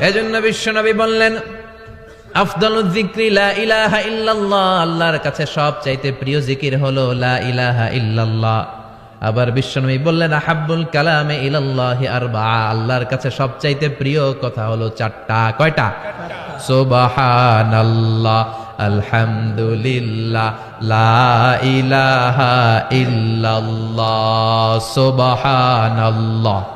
এজন্য বিশ্বনবী বললেন আফদালুল যিকরি লা ইলাহা ইল্লাল্লাহ। আল্লাহর কাছে সব চাইতে প্রিয় জিকির হলো লা ইলাহা ইল্লাল্লাহ। আবার বিশ্বনবী বললেন, আহাব্বুল কালামে ইলাল্লাহি আরবা আল্লাহর কাছে সব চাইতে প্রিয় কথা হলো চারটা, কয়টা? সুবহানাল্লাহ, আলহামদুলিল্লাহ, লা ইলাহা ইল্লাল্লাহ, সুবহানাল্লাহ।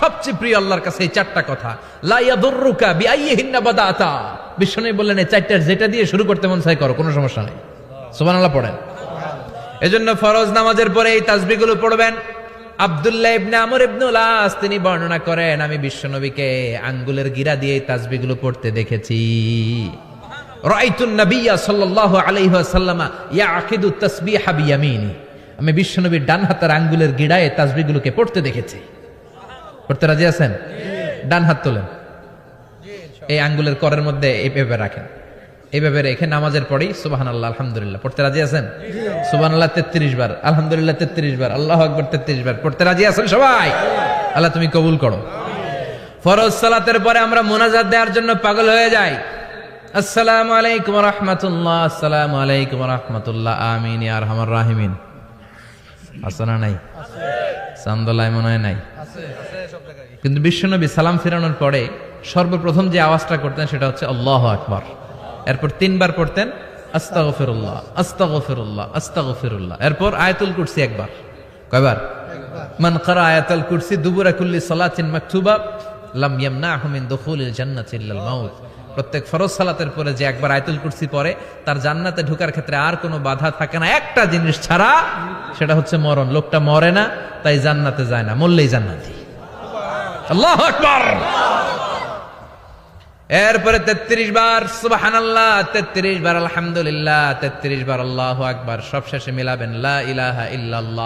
সবচেয়ে প্রিয় আল্লাহর কাছে এই চারটা কথা। লা ইয়াদুররুকা বিআইয়িহিন্না বাদাতা। বিশ্বনবী বললেন, এই চারটার যেটা দিয়ে শুরু করতে মন চাই করো, কোনো সমস্যা নেই। সুবহানাল্লাহ পড়েন। এজন্য ফরজ নামাজের পরে এই তাসবিহগুলো পড়বেন। আব্দুল্লাহ ইবনে আমর ইবনুল আস তিনি বর্ণনা করেন, আমি বিশ্বনবীকে আঙ্গুলের গিরা দিয়ে এই তাসবিহগুলো পড়তে দেখেছি। রাআইতুন নাবিয়্যা সাল্লাল্লাহু আলাইহি ওয়াসাল্লাম, ইয়াকিদু তাসবিহা বিয়ামিনি। আমি বিশ্বনবীর ডান হাতের আঙ্গুলের গিড়ায় তাসবিহগুলোকে পড়তে দেখেছি। পড়তে রাজি আছেন? ডান হাত তোলেন। এই আঙ্গুলের করের মধ্যে এইভাবে রাখেন। এইভাবে রেখে নামাজের পরেই সুবাহান আল্লাহ আলহামদুলিল্লাহ। পড়তে রাজি আছেন? সুবাহান আল্লাহ তেত্রিশ বার। আলহামদুলিল্লাহ, তেত্রিশ বার। আল্লাহ আকবর, তেত্রিশ বার। পড়তে রাজি আছেন সবাই? আল্লাহ তুমি কবুল করো। ফরজ সালাতের পরে আমরা মোনাজাত দেওয়ার জন্য পাগল হয়ে যাই। আসসালামু আলাইকুম রহমতুল্লাহ, আসসালামু আলাইকুম রহমতুল্লাহ, আমিন আর হামার রাহিমিন। আছে না নাই? চান্দলায় মনে হয় নাই। কিন্তু বিশ্বনবী সালাম ফিরানোর পরে সর্বপ্রথম যে আওয়াজটা করতেন সেটা হচ্ছে আল্লাহ আকবার। এরপর তিনবার পড়তেন আস্তাগফিরুল্লাহ আস্তাগফিরুল্লাহ আস্তাগফিরুল্লাহ। এরপর আয়াতুল কুরসি একবার। কয়বার? মান কারা আয়াতুল কুরসি দুবুরা কুল্লি সালাতিন মাকতুবা লাম ইয়ামনাহু মিন দুখুলিল জান্নাতি ইল্লাল মাউত। প্রত্যেক ফরজ সালাতের পরে যে একবার আয়াতুল কুরসি পড়ে, তার জান্নাতে ঢোকার ক্ষেত্রে আর কোনো বাধা থাকে না। একটা জিনিস ছাড়া সেটা হচ্ছে মরণ। লোকটা মরে না, তাই জান্নাতে যায় না। মরলেই জান্নাতি। এরপরে তেত্রিশ বার সুবাহান আল্লাহ তেত্রিশ বার, আলহামদুলিল্লাহ, তেত্রিশ বার, আল্লাহ আকবার। সব শেষে মিলাবেন, লা ইলাহা ইল্লাল্লাহ।